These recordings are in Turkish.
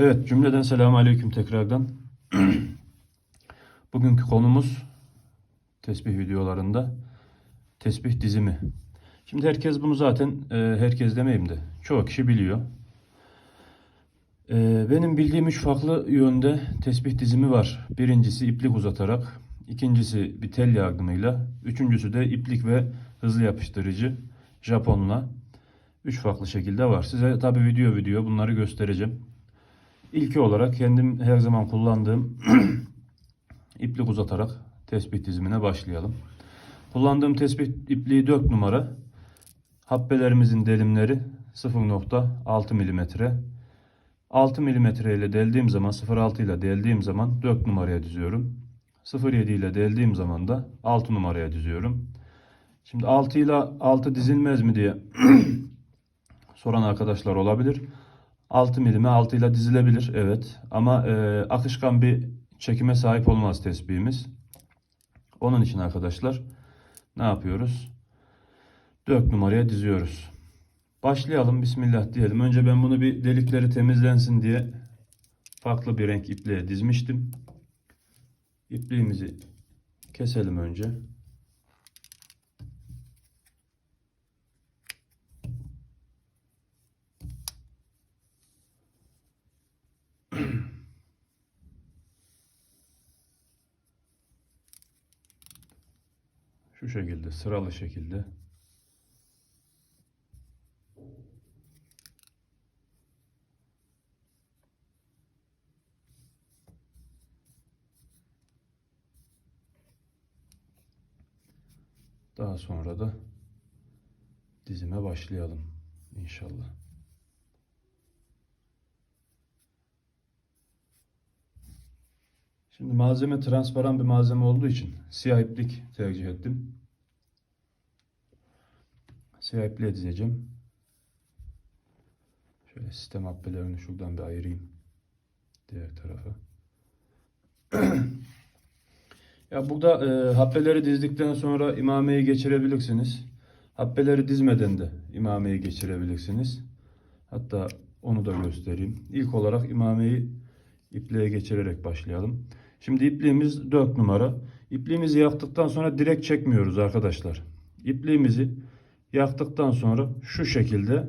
Evet, cümleden selamun aleyküm tekrardan. Bugünkü konumuz tesbih videolarında tesbih dizimi. Şimdi herkes bunu zaten, e, herkes demeyeyim de çoğu kişi biliyor. E, benim bildiğim üç farklı yönde tesbih dizimi var. Birincisi iplik uzatarak, ikincisi bir tel yardımıyla, üçüncüsü de iplik ve hızlı yapıştırıcı Japonla. Üç farklı şekilde var. Size tabi video video bunları göstereceğim. İlki olarak kendim her zaman kullandığım iplik uzatarak tespih dizimine başlayalım. Kullandığım tespih ipliği 4 numara. Habbelerimizin delimleri 0.6 milimetre. 6 milimetre ile deldiğim zaman 0.6 ile deldiğim zaman 4 numaraya diziyorum. 0.7 ile deldiğim zaman da 6 numaraya diziyorum. Şimdi 6 ile 6 dizilmez mi diye soran arkadaşlar olabilir. 6 milime 6 ile dizilebilir evet ama e, akışkan bir çekime sahip olmaz tesbihimiz. Onun için arkadaşlar ne yapıyoruz? 4 numaraya diziyoruz. Başlayalım bismillah diyelim. Önce ben bunu bir delikleri temizlensin diye farklı bir renk ipliğe dizmiştim. İpliğimizi keselim önce. Şekilde sıralı şekilde Daha sonra da dizime başlayalım inşallah. Şimdi malzeme transparan bir malzeme olduğu için siyah iplik tercih ettim. İpliğe dizeceğim. Şöyle sistem habbelerini şuradan bir ayırayım. Diğer tarafa. ya burada e, habbeleri dizdikten sonra imameyi geçirebilirsiniz. Habbeleri dizmeden de imameyi geçirebilirsiniz. Hatta onu da göstereyim. İlk olarak imameyi ipliğe geçirerek başlayalım. Şimdi ipliğimiz 4 numara. İpliğimizi yaktıktan sonra direkt çekmiyoruz arkadaşlar. İpliğimizi yaktıktan sonra şu şekilde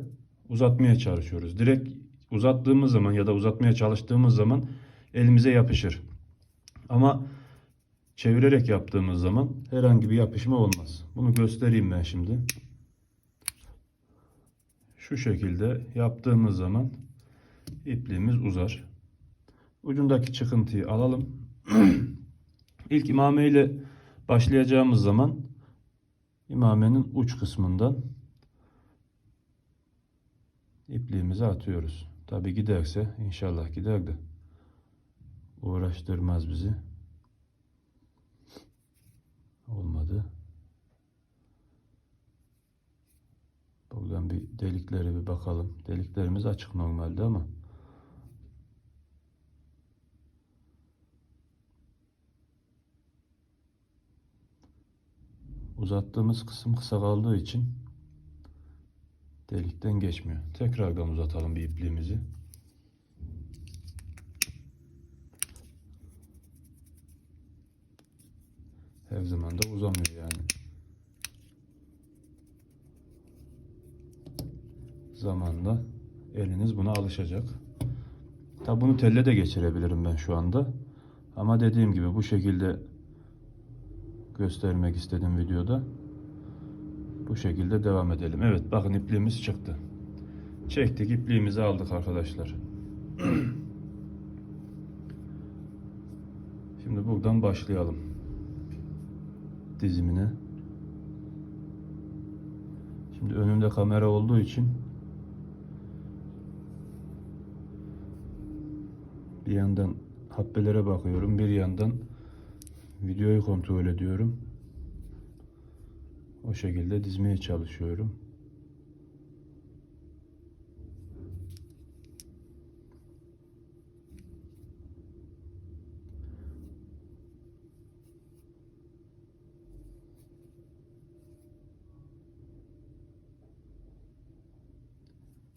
uzatmaya çalışıyoruz. Direkt uzattığımız zaman ya da uzatmaya çalıştığımız zaman elimize yapışır. Ama çevirerek yaptığımız zaman herhangi bir yapışma olmaz. Bunu göstereyim ben şimdi. Şu şekilde yaptığımız zaman ipliğimiz uzar. Ucundaki çıkıntıyı alalım. İlk imame ile başlayacağımız zaman imamenin uç kısmından ipliğimizi atıyoruz. Tabi giderse inşallah gider de uğraştırmaz bizi. Olmadı. Buradan bir deliklere bir bakalım. Deliklerimiz açık normalde ama uzattığımız kısım kısa kaldığı için delikten geçmiyor. Tekrardan uzatalım bir ipliğimizi. Her zaman da uzamıyor yani. Zamanla eliniz buna alışacak. Tabi bunu telle de geçirebilirim ben şu anda. Ama dediğim gibi bu şekilde göstermek istedim videoda. Bu şekilde devam edelim. Evet bakın ipliğimiz çıktı. Çektik ipliğimizi aldık arkadaşlar. Şimdi buradan başlayalım. Dizimine. Şimdi önümde kamera olduğu için bir yandan habbelere bakıyorum. Bir yandan videoyu kontrol ediyorum. O şekilde dizmeye çalışıyorum.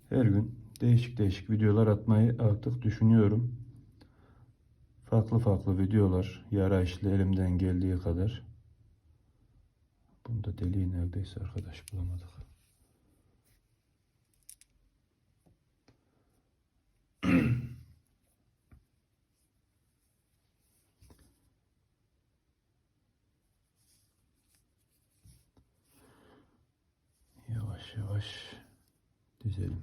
Her gün değişik değişik videolar atmayı artık düşünüyorum. Farklı farklı videolar, yara işli elimden geldiği kadar. Bunda deliği neredeyse arkadaş bulamadık. Yavaş yavaş dizelim.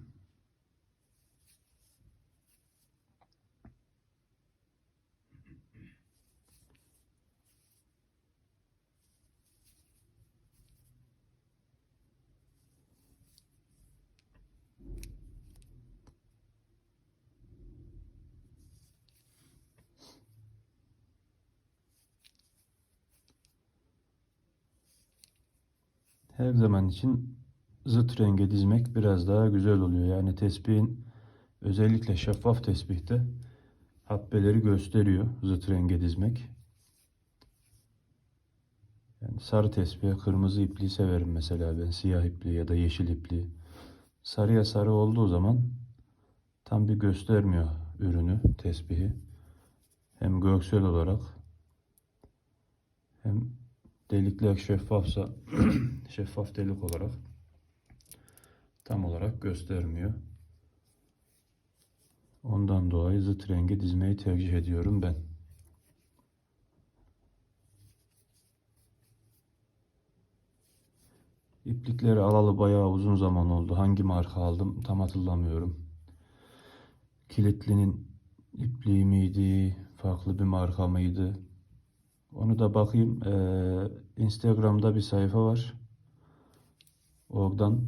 Her zaman için zıt renge dizmek biraz daha güzel oluyor. Yani tespihin özellikle şeffaf tesbihte habbeleri gösteriyor zıt renge dizmek. Yani sarı tesbihe kırmızı ipliği severim mesela ben siyah ipliği ya da yeşil ipliği. Sarıya sarı olduğu zaman tam bir göstermiyor ürünü, tesbihi. Hem görsel olarak hem delikler şeffafsa şeffaf delik olarak tam olarak göstermiyor. Ondan dolayı zıt rengi dizmeyi tercih ediyorum ben. İplikleri alalı bayağı uzun zaman oldu. Hangi marka aldım tam hatırlamıyorum. Kilitlinin ipliği miydi, farklı bir marka mıydı? Onu da bakayım. Ee, Instagram'da bir sayfa var. Oradan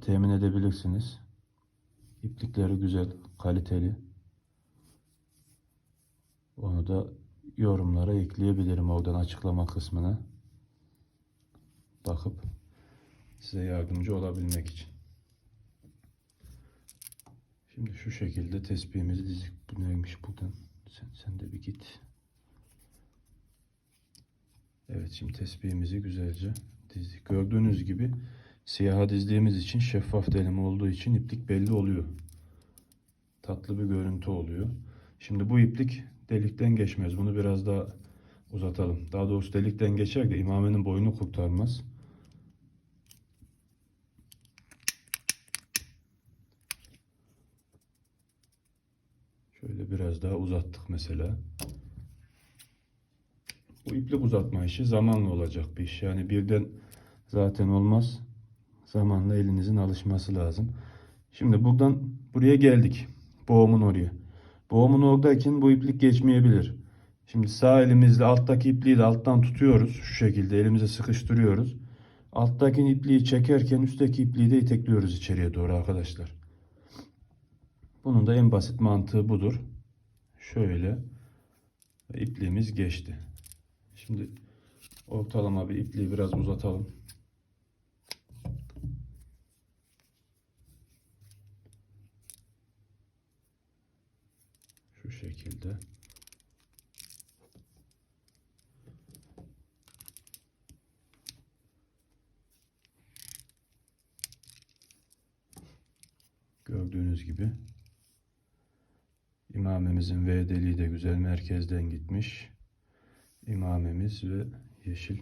temin edebilirsiniz. İplikleri güzel, kaliteli. Onu da yorumlara ekleyebilirim oradan açıklama kısmına. Bakıp size yardımcı olabilmek için. Şimdi şu şekilde tespihimizi dizdik. Bu neymiş buradan? Sen, sen de bir git. Evet şimdi tespihimizi güzelce dizdik. Gördüğünüz gibi siyaha dizdiğimiz için şeffaf delim olduğu için iplik belli oluyor. Tatlı bir görüntü oluyor. Şimdi bu iplik delikten geçmez. Bunu biraz daha uzatalım. Daha doğrusu delikten geçer de imamenin boyunu kurtarmaz. Şöyle biraz daha uzattık mesela. Bu iplik uzatma işi zamanla olacak bir iş. Yani birden zaten olmaz. Zamanla elinizin alışması lazım. Şimdi buradan buraya geldik. Boğumun oraya. Boğumun oradayken bu iplik geçmeyebilir. Şimdi sağ elimizle alttaki ipliği de alttan tutuyoruz. Şu şekilde elimize sıkıştırıyoruz. Alttaki ipliği çekerken üstteki ipliği de itekliyoruz içeriye doğru arkadaşlar. Bunun da en basit mantığı budur. Şöyle ipliğimiz geçti. Şimdi ortalama bir ipliği biraz uzatalım. Şu şekilde. Gördüğünüz gibi imamemizin V deliği de güzel merkezden gitmiş. İmamemiz ve yeşil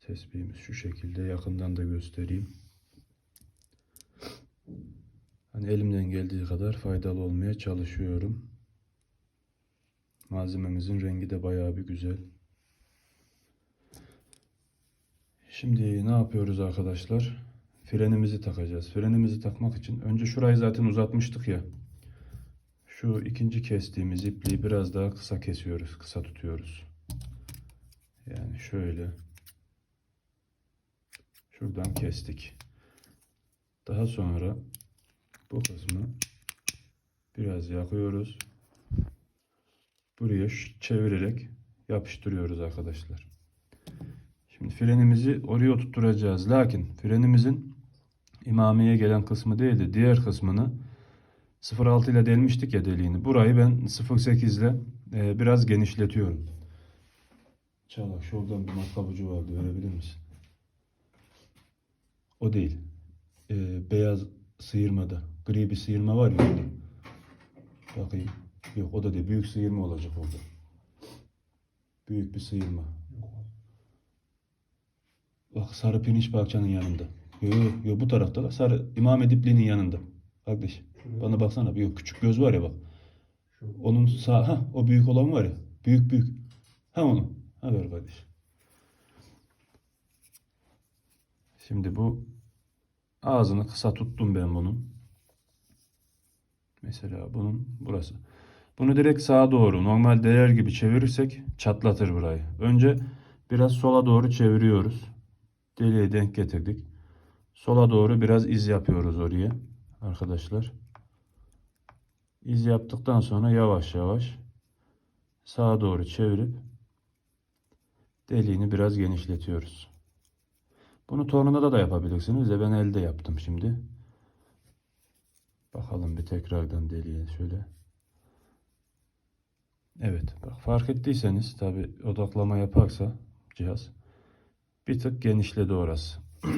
tesbihimiz şu şekilde yakından da göstereyim. Hani elimden geldiği kadar faydalı olmaya çalışıyorum. Malzememizin rengi de bayağı bir güzel. Şimdi ne yapıyoruz arkadaşlar? Frenimizi takacağız. Frenimizi takmak için önce şurayı zaten uzatmıştık ya. Şu ikinci kestiğimiz ipliği biraz daha kısa kesiyoruz. Kısa tutuyoruz. Yani şöyle. Şuradan kestik. Daha sonra bu kısmı biraz yakıyoruz. Buraya çevirerek yapıştırıyoruz arkadaşlar. Şimdi frenimizi oraya oturtacağız. Lakin frenimizin imameye gelen kısmı değil de diğer kısmını 0.6 ile delmiştik ya deliğini. Burayı ben 0.8 ile e, biraz genişletiyorum. Çağlak şuradan bir matkap ucu vardı verebilir misin? O değil. E, beyaz sıyırmada. Gri bir sıyırma var ya orada. Bakayım. Yok o da değil. Büyük sıyırma olacak orada. Büyük bir sıyırma. Bak sarı pirinç bahçenin yanında. Yok yok yo, bu tarafta da sarı İmam Edipli'nin yanında. Kardeş bana baksana. Yok küçük göz var ya bak. Onun sağ ha o büyük olan var ya. Büyük büyük. Ha onu. Ver kardeş. Şimdi bu ağzını kısa tuttum ben bunun. Mesela bunun burası. Bunu direkt sağa doğru normal değer gibi çevirirsek çatlatır burayı. Önce biraz sola doğru çeviriyoruz. Deliğe denk getirdik. Sola doğru biraz iz yapıyoruz oraya arkadaşlar. İz yaptıktan sonra yavaş yavaş sağa doğru çevirip deliğini biraz genişletiyoruz. Bunu tornada da yapabilirsiniz de ben elde yaptım şimdi. Bakalım bir tekrardan deliğe şöyle. Evet bak fark ettiyseniz tabi odaklama yaparsa cihaz bir tık genişledi orası.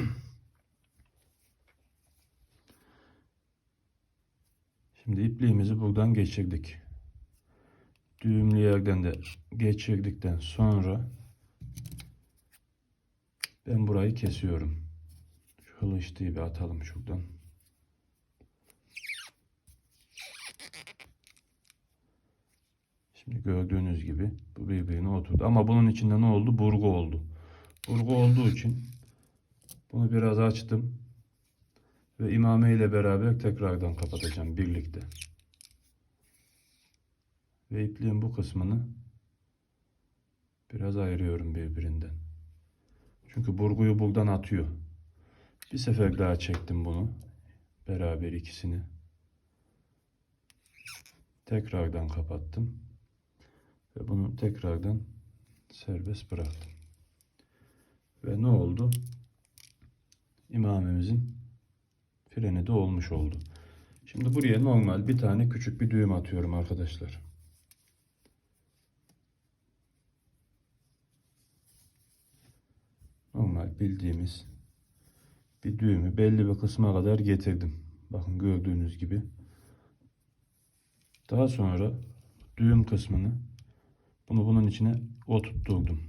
Şimdi ipliğimizi buradan geçirdik. Düğümlü yerden de geçirdikten sonra ben burayı kesiyorum. Şu hılıçtıyı bir atalım şuradan. Şimdi gördüğünüz gibi bu birbirine oturdu. Ama bunun içinde ne oldu? Burgu oldu. Burgu olduğu için bunu biraz açtım. Ve imame ile beraber tekrardan kapatacağım birlikte. Ve ipliğin bu kısmını biraz ayırıyorum birbirinden. Çünkü burguyu buradan atıyor. Bir sefer daha çektim bunu. Beraber ikisini. Tekrardan kapattım. Ve bunu tekrardan serbest bıraktım. Ve ne oldu? İmamemizin freni de olmuş oldu. Şimdi buraya normal bir tane küçük bir düğüm atıyorum arkadaşlar. Normal bildiğimiz bir düğümü belli bir kısma kadar getirdim. Bakın gördüğünüz gibi. Daha sonra düğüm kısmını bunu bunun içine oturtturdum.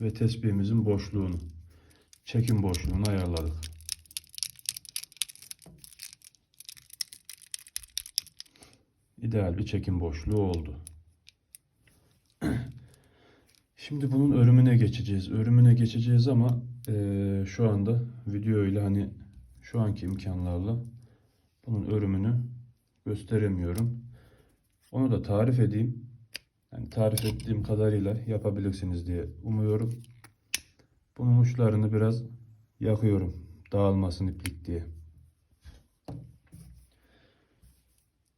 Ve tespihimizin boşluğunu, çekim boşluğunu ayarladık. İdeal bir çekim boşluğu oldu. Şimdi bunun örümüne geçeceğiz. Örümüne geçeceğiz ama eee, şu anda video ile hani şu anki imkanlarla bunun örümünü gösteremiyorum. Onu da tarif edeyim. Yani tarif ettiğim kadarıyla yapabilirsiniz diye umuyorum. Bunun uçlarını biraz yakıyorum. Dağılmasın iplik diye.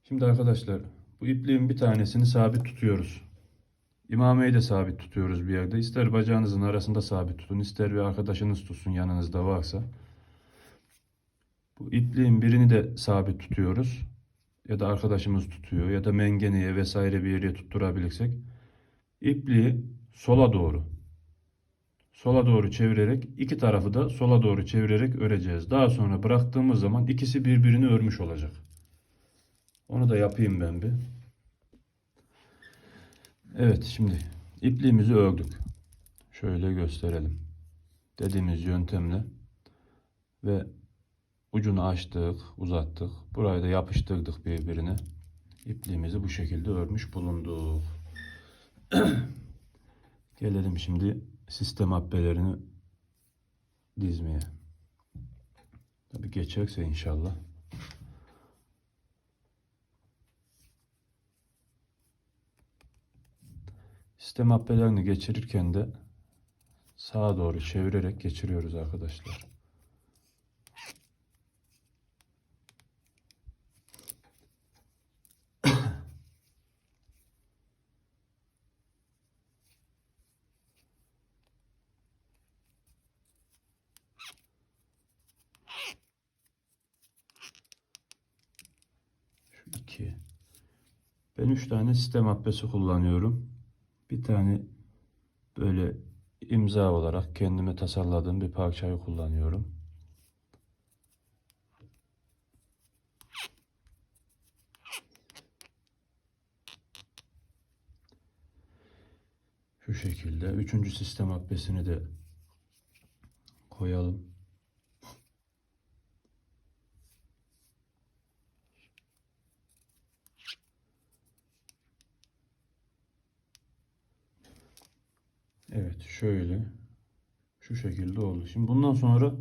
Şimdi arkadaşlar bu ipliğin bir tanesini sabit tutuyoruz. İmameyi de sabit tutuyoruz bir yerde. İster bacağınızın arasında sabit tutun, ister bir arkadaşınız tutsun yanınızda varsa. Bu ipliğin birini de sabit tutuyoruz. Ya da arkadaşımız tutuyor ya da mengeneye vesaire bir yere tutturabilirsek. İpliği sola doğru. Sola doğru çevirerek iki tarafı da sola doğru çevirerek öreceğiz. Daha sonra bıraktığımız zaman ikisi birbirini örmüş olacak. Onu da yapayım ben bir. Evet şimdi ipliğimizi ördük. Şöyle gösterelim. Dediğimiz yöntemle ve ucunu açtık, uzattık. Burayı da yapıştırdık birbirine. İpliğimizi bu şekilde örmüş bulunduk. Gelelim şimdi sistem habbelerini dizmeye. Tabi geçerse inşallah. Sistem habbelerini geçirirken de sağa doğru çevirerek geçiriyoruz arkadaşlar. Şu iki. Ben üç tane sistem habbesi kullanıyorum bir tane böyle imza olarak kendime tasarladığım bir parçayı kullanıyorum. Şu şekilde. Üçüncü sistem habbesini de koyalım. Evet şöyle şu şekilde oldu. Şimdi bundan sonra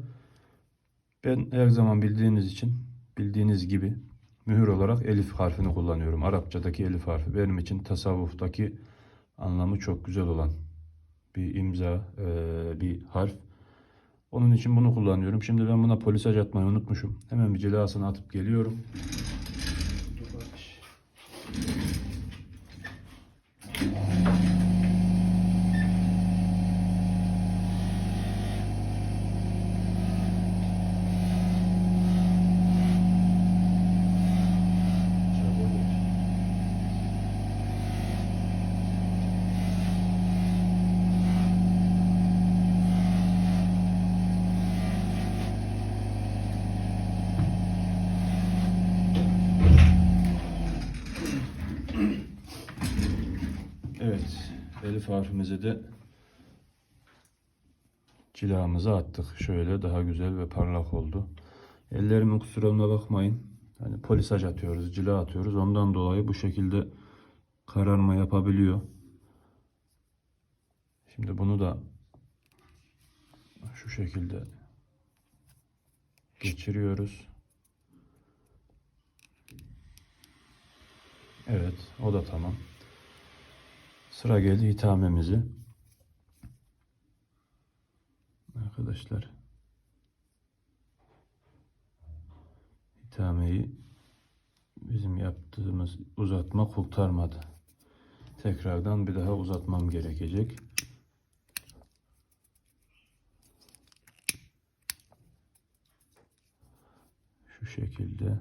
ben her zaman bildiğiniz için bildiğiniz gibi mühür olarak elif harfini kullanıyorum. Arapçadaki elif harfi benim için tasavvuftaki anlamı çok güzel olan bir imza, eee, bir harf. Onun için bunu kullanıyorum. Şimdi ben buna polisaj atmayı unutmuşum. Hemen bir cilasını atıp geliyorum. Evet, elif harfimize de cilamızı attık. Şöyle daha güzel ve parlak oldu. Ellerimin kusuruna bakmayın. Hani polisaj atıyoruz, cila atıyoruz. Ondan dolayı bu şekilde kararma yapabiliyor. Şimdi bunu da şu şekilde geçiriyoruz. Evet, o da tamam. Sıra geldi hitamemizi. Arkadaşlar. Hitameyi bizim yaptığımız uzatma kurtarmadı. Tekrardan bir daha uzatmam gerekecek. Şu şekilde.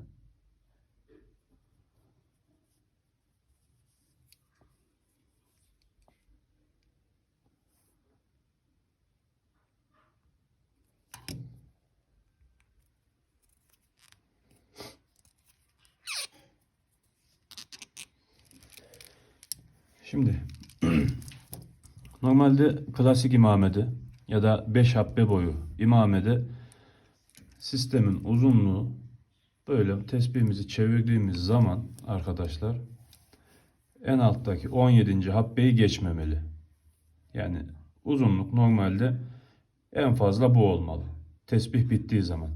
Şimdi normalde klasik imamede ya da 5 habbe boyu imamede sistemin uzunluğu böyle tesbihimizi çevirdiğimiz zaman arkadaşlar en alttaki 17. habbeyi geçmemeli. Yani uzunluk normalde en fazla bu olmalı. Tesbih bittiği zaman.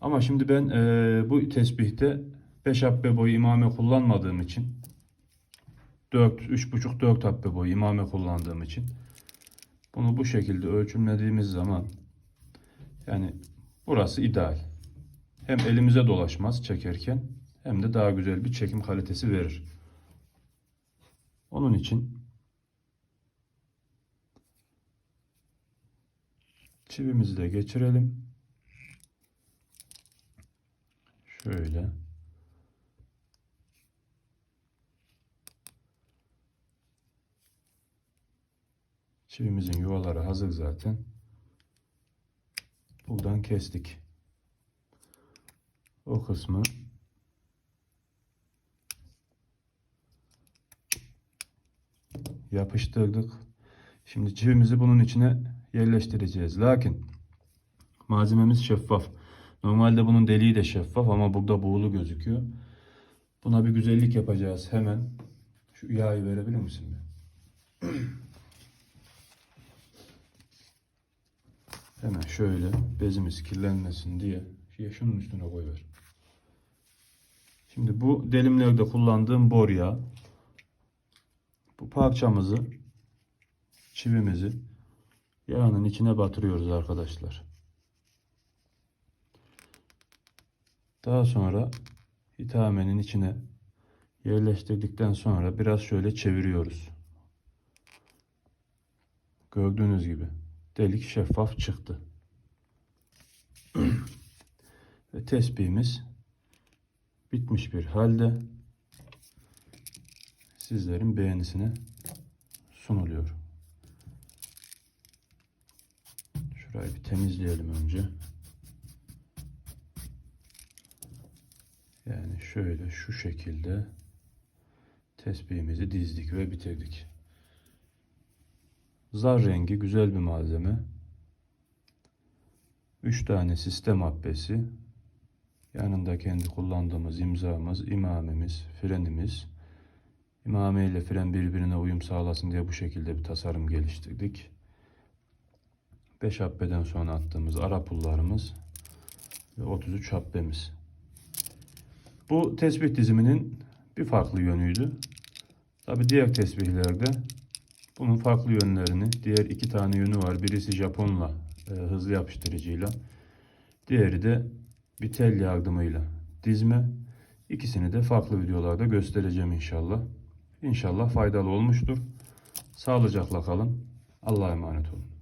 Ama şimdi ben eee, bu tesbihte 5 habbe boyu imame kullanmadığım için 4, 3,5 4 habbe boyu imame kullandığım için bunu bu şekilde ölçümlediğimiz zaman yani burası ideal. Hem elimize dolaşmaz çekerken hem de daha güzel bir çekim kalitesi verir. Onun için çivimizi de geçirelim. Şöyle. Çivimizin yuvaları hazır zaten. Buradan kestik. O kısmı yapıştırdık. Şimdi çivimizi bunun içine yerleştireceğiz. Lakin malzememiz şeffaf. Normalde bunun deliği de şeffaf ama burada buğulu gözüküyor. Buna bir güzellik yapacağız hemen. Şu yağı verebilir misin? Hemen şöyle bezimiz kirlenmesin diye şey şunun üstüne koyuver. Şimdi bu delimlerde kullandığım bor yağı. Bu parçamızı çivimizi yağının içine batırıyoruz arkadaşlar. Daha sonra hitamenin içine yerleştirdikten sonra biraz şöyle çeviriyoruz. Gördüğünüz gibi delik şeffaf çıktı. Ve tesbihimiz bitmiş bir halde sizlerin beğenisine sunuluyor. Şurayı bir temizleyelim önce. Yani şöyle şu şekilde tesbihimizi dizdik ve bitirdik. Zar rengi güzel bir malzeme. 3 tane sistem habbesi. Yanında kendi kullandığımız imzamız, imamemiz, frenimiz. İmame ile fren birbirine uyum sağlasın diye bu şekilde bir tasarım geliştirdik. 5 habbeden sonra attığımız ara pullarımız ve 33 habbemiz. Bu tesbih diziminin bir farklı yönüydü. Tabi diğer tesbihlerde bunun farklı yönlerini, diğer iki tane yönü var. Birisi Japonla e, hızlı yapıştırıcıyla, diğeri de bir tel yardımıyla dizme. İkisini de farklı videolarda göstereceğim inşallah. İnşallah faydalı olmuştur. Sağlıcakla kalın. Allah'a emanet olun.